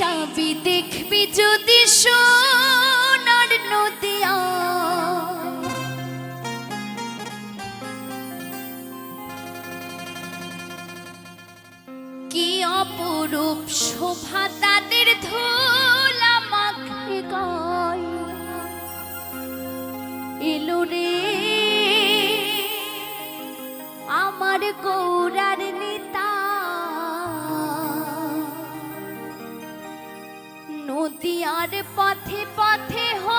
চাবি দেখবি যদি সোনার নদিয়া। কি অপরূপ শোভা তাদের ধোলা মাখে গায়। এলো রে, আমার গৌ नदियाार पाथे पथे हो